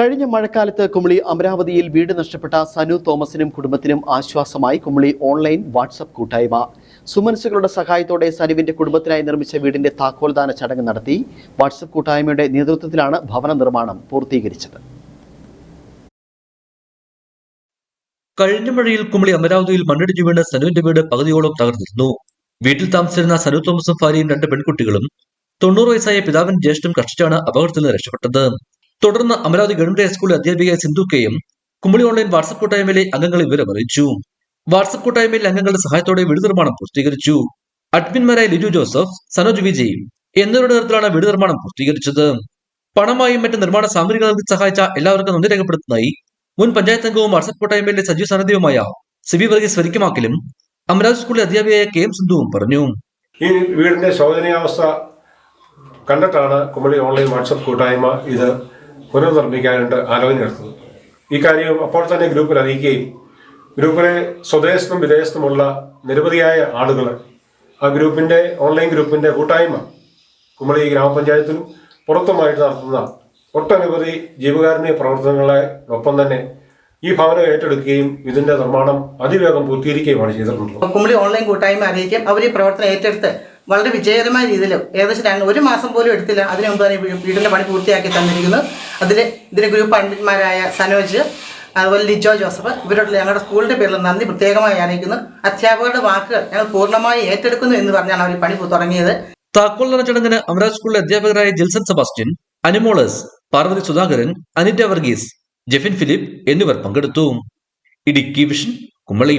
കഴിഞ്ഞ മഴക്കാലത്ത് കുമളി അമരാവതിയിൽ വീട് നഷ്ടപ്പെട്ട സനു തോമസിനും കുടുംബത്തിനും ആശ്വാസമായി കുമളി ഓൺലൈൻ വാട്സപ്പ് കൂട്ടായ്മ. സുമനസുകളുടെ സഹായത്തോടെ സനുവിന്റെ കുടുംബത്തിനായി നിർമ്മിച്ച വീടിന്റെ താക്കോൽദാന ചടങ്ങ് നടത്തി വാട്സപ്പ് കൂട്ടായ്മയുടെ നേതൃത്വത്തിലാണ് ഭവന നിർമ്മാണം പൂർത്തീകരിച്ചത്. കഴിഞ്ഞ മഴയിൽ കുമളി അമരാവതിയിൽ മണ്ണിടിഞ്ഞു വീണ് സനുവിന്റെ വീട് പകുതിയോളം തകർന്നിരുന്നു വീട്ടിൽ താമസിച്ചിരുന്ന സനു തോമസും ഭാര്യയും രണ്ട് പെൺകുട്ടികളും തൊണ്ണൂറ് വയസ്സായ പിതാവിൻ ജ്യേഷ്ഠം കഷ്ടിച്ചാണ് അപകടത്തിൽ നിന്ന് രക്ഷപ്പെട്ടത്. തുടർന്ന് അമരാവതി ഗവൺമെന്റ് ഹൈസ്കൂളിലെ അധ്യാപിക സിന്ധു കെയും കുമ്പളി ഓൺലൈൻ വാട്സപ്പ് കൂട്ടായ്മയിലെ അംഗങ്ങൾ വിവരം അറിയിച്ചു. വാട്സപ്പ് കൂട്ടായ്മയിലെ അംഗങ്ങളുടെ സഹായത്തോടെ വീട് നിർമ്മാണം പൂർത്തീകരിച്ചു. അഡ്മിൻമാരായ ലിജു ജോസഫ് സനോജ് വിജയ് എന്നിവരുടെ നേതൃത്വത്തിലാണ് വീട് നിർമ്മാണം പൂർത്തീകരിച്ചത്. പണമായും മറ്റ് നിർമ്മാണ സാമഗ്രികൾ നൽകി സഹായിച്ച എല്ലാവർക്കും നന്ദി രേഖപ്പെടുത്തുന്നതായി മുൻ പഞ്ചായത്ത് അംഗവും വാട്സപ്പ് കൂട്ടായ്മയിലെ സജീവ സാന്നിധ്യവുമായ സിബി വർഗീസ് വരിക്കുമാക്കലും അമരാവതി സ്കൂളിലെ അധ്യാപികയായ കെ എം സിന്ധുവും പറഞ്ഞു. ഈ വീടിന്റെ ശോചനീയാവസ്ഥ കണ്ടിട്ടാണ് കുമളി ഓൺലൈൻ വാട്സപ്പ് കൂട്ടായ്മ ഇത് പുനർനിർമ്മിക്കാനായിട്ട് ആലോചന നടത്തുന്നത് ഈ കാര്യം അപ്പോൾ തന്നെ ഗ്രൂപ്പിൽ അറിയിക്കുകയും ഗ്രൂപ്പിലെ സ്വദേശത്തും വിദേശത്തുമുള്ള നിരവധിയായ ആളുകൾ ആ ഗ്രൂപ്പിന്റെ ഓൺലൈൻ ഗ്രൂപ്പിന്റെ കൂട്ടായ്മ കുമളി ഗ്രാമപഞ്ചായത്തിലും പുറത്തുമായിട്ട് നടത്തുന്ന ഒട്ടനവധി ജീവകാരുണ്യ പ്രവർത്തനങ്ങളെ ഒപ്പം തന്നെ ഈ ഭവനം ഏറ്റെടുക്കുകയും ഇതിന്റെ നിർമ്മാണം അതിവേഗം പൂർത്തീകരിക്കുകയുമാണ് ചെയ്തിട്ടുള്ളത്. കുമളി ഓൺലൈൻ കൂട്ടായ്മ അറിയിക്കും അവർ ഈ പ്രവർത്തനം ഏറ്റെടുത്ത് വളരെ വിജയകരമായ രീതിയിൽ ഏകദേശം രണ്ട് ഒരു മാസം പോലും എടുത്തില്ല. അതിനു മുമ്പ് തന്നെ വീടിന്റെ പണി പൂർത്തിയാക്കി തന്നിരിക്കുന്നു. അതിൽ ഇതിലെ ഗ്രൂപ്പ് അഡ്മിന്മാരായ സനോജ് അതുപോലെ ലിജോ ജോസഫ് ഇവരോട് ഞങ്ങളുടെ സ്കൂളിന്റെ പേരിൽ നന്ദി പ്രത്യേകമായി അറിയിക്കുന്നു. അധ്യാപകരുടെ വാക്കുകൾ ഞങ്ങൾ പൂർണമായി ഏറ്റെടുക്കുന്നു എന്ന് പറഞ്ഞാണ് അവർ പണി തുടങ്ങിയത്. താക്കോൽദാന ചടങ്ങിന് അമരാജ് സ്കൂളിലെ അധ്യാപകരായ ജിൽസൺ സെബാസ്റ്റ്യൻ അനിമോളസ് പാർവതി സുധാകരൻ അനിറ്റ വർഗീസ് ജെഫിൻ ഫിലിപ്പ് എന്നിവർ പങ്കെടുത്തു. ഇടുക്കി വിഷൻ കുമളി.